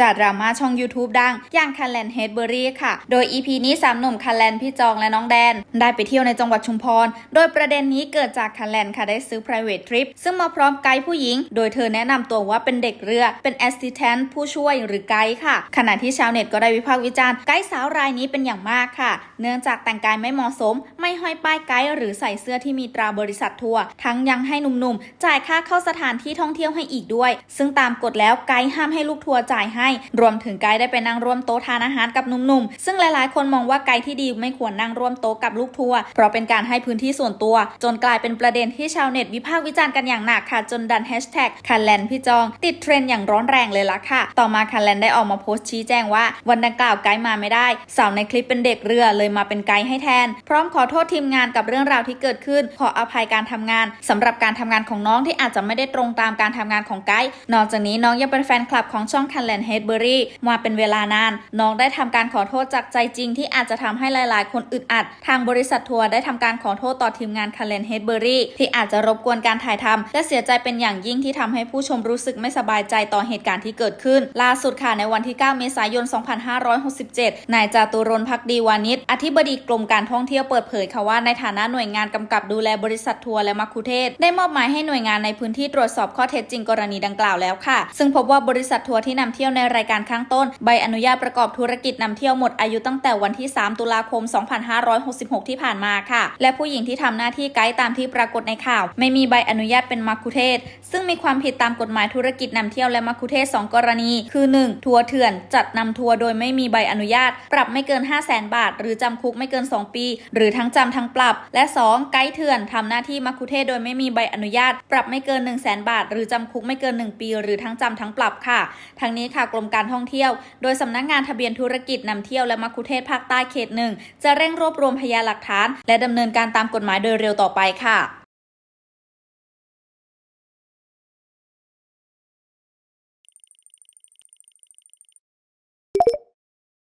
จากดราม่าช่อง YouTube ดัง อย่างคันแลนเฮดเบอรี่ค่ะ โดย EP นี้สามหนุ่มคันแลนพี่จองและน้องแดน ได้ไปเที่ยวในจังหวัดชุมพร โดยประเด็นนี้เกิดจากคันแลนค่ะได้ซื้อ private trip ซึ่งมาพร้อมไกด์ผู้หญิง โดยเธอแนะนำตัวว่าเป็นเด็กเรือ เป็น assistant ผู้ช่วยหรือไกด์ค่ะ ขณะที่ชาวเน็ตก็ได้วิพากษ์วิจารณ์ไกด์สาวรายนี้เป็นอย่างมากค่ะ เนื่องจากแต่งกายไม่เหมาะสม ไม่ห้อยป้ายไกด์หรือใส่เสื้อที่มีตราบริษัททัวร์ ทั้งยังให้หนุ่มๆจ่ายค่าเข้าสถานที่ท่องเที่ยวให้อีกด้วย ซึ่งตามกฎแล้วไกด์ห้ามให้ลูกทัวร์จ่ายให้รวมถึงไกด์ได้ไปนั่งร่วมโต๊ะทานอาหารกับหนุ่มๆ ซึ่งหลายๆ คนมองว่าไกด์ที่ดีไม่ควรนั่งร่วมโต๊ะกับลูกทัวร์เพราะเป็นการให้พื้นที่ส่วนตัว จนกลายเป็นประเด็นที่ชาวเน็ตวิพากษ์วิจารณ์กันอย่างหนักค่ะจนดันแฮชแท็กคันแลนพี่จอง ติดเทรนด์อย่างร้อนแรงเลยล่ะค่ะ ต่อมาคันแลนได้ออกมาโพสต์ชี้แจงว่าวันดังกล่าวไกด์มาไม่ได้สาวในคลิปเป็นเด็กเรือเลยมาเป็นไกด์ให้แทน พร้อมขอโทษทีมงานกับเรื่องราวที่เกิดขึ้น ขออภัยการทำงานสำหรับการทำงานของน้องที่อาจจะไม่ได้ตรงตามการทำงานของไกด์นอกจากนี้น้องยังเป็นแฟนคลับของช่องคันแลนเฮดเบอรี่มาเป็นเวลานาน น้องได้ทำการขอโทษจากใจจริงที่อาจจะทำให้หลาย ๆ คนอึดอัด ทางบริษัททัวร์ได้ทำการขอโทษต่อทีมงานคันแลนเฮดเบอรี่ที่อาจจะรบกวนการถ่ายทำและเสียใจเป็นอย่างยิ่งที่ทำให้ผู้ชมรู้สึกไม่สบายใจต่อเหตุการณ์ที่เกิดขึ้น ล่าสุดค่ะในวันที่ 9 เมษายน 2567 นายจาตุรนพักดีวานิชอธิบดีกรมการท่องเที่ยวเปิดเผยค่ะว่าในฐานะหน่วยงานกำกับดูแลบริษัททัวร์และมัคคุเทศ ได้มอบหมายให้หน่วยงานในพื้นที่ตรวจสอบข้อเท็จจริงกรณีดังกล่าวแล้วค่ะ ซึ่งพบว่าบริษัททัวร์ที่นำเที่ยวในรายการข้างต้น ใบอนุญาตประกอบธุรกิจนำเที่ยวหมดอายุตั้งแต่วันที่ 3 ตุลาคม 2566 ที่ผ่านมาค่ะ และผู้หญิงที่ทำหน้าที่ไกด์ตามที่ปรากฏในข่าว ไม่มีใบอนุญาตเป็นมัคคุเทศ ซึ่งมีความผิดตามกฎหมายธุรกิจนำเที่ยวและมัคคุเทศก์สองกรณี คือ 1. ทัวร์เถื่อนจัดนำทัวร์โดยไม่มีใบอนุญาต ปรับไม่เกิน 5 0 0แสนบาท หรือจำคุกไม่เกิน 2 ปี หรือทั้งจำทั้งปรับ และ 2. ไกด์เถื่อนทำหน้าที่มัคคุเทศโดยไม่มีใบอนุญาต ปรับไม่เกิน 1 0 0 0 0แสนบาท หรือจำคุกไม่เกิน 1 ปี หรือทั้งจำทั้งปรับค่ะ ทั้งนี้ค่ะกรมการท่องเที่ยว โดยสำนักงานทะเบียนธุรกิจนำเที่ยวและมัคคุเทศภาคใต้เขตหนึ่งจะเร่งรวบรวมพยานหลักฐาน และดำเนินการตามกฎหมายโดยเร็วต่อไปค่ะ